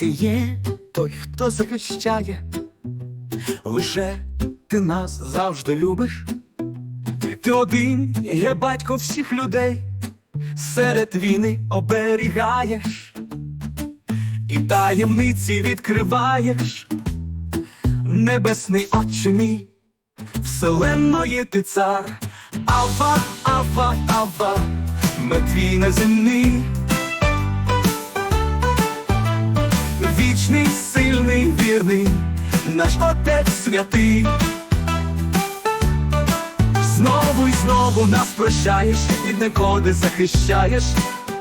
Ти є той, хто захищає, лише ти нас завжди любиш. Ти один є батько всіх людей, серед війни оберігаєш, і таємниці відкриваєш, небесний отче мій, вселенної ти цар, Ава, Ава, Ава, ми твій неземний. Наш Отець святий. Знову і знову нас прощаєш, від некоди захищаєш,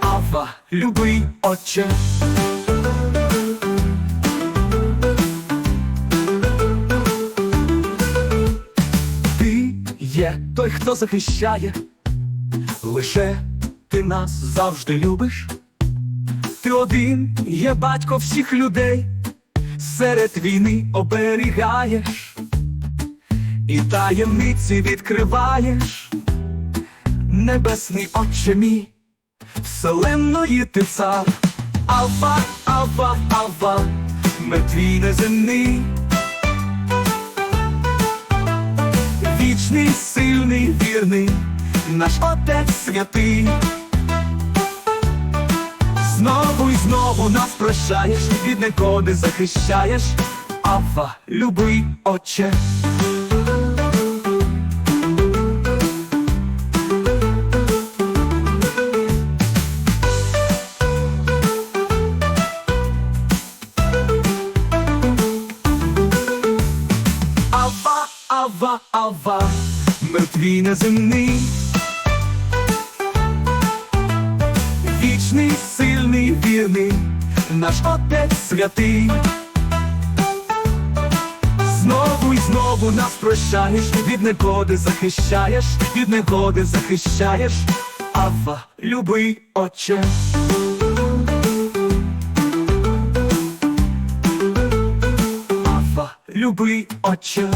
Ава, любий Отче. Ти є той, хто захищає, лише ти нас завжди любиш. Ти один є батько всіх людей, серед війни оберігаєш, і таємниці відкриваєш, небесний Отче мій, вселенної ти цар, Ава, Ава, Ава, ми твій неземний. Вічний, сильний, вірний, наш Отець святий. Знову нас прощаєш, від некоди захищаєш, Ава, любий Отче. Ава, Ава, Ава, мертвій неземний. Вічний, сильний, вірний, наш Отець святий. Знову і знову нас прощаєш, від негоди захищаєш, від негоди захищаєш, Ава, любий Отче. Ава, любий Отче.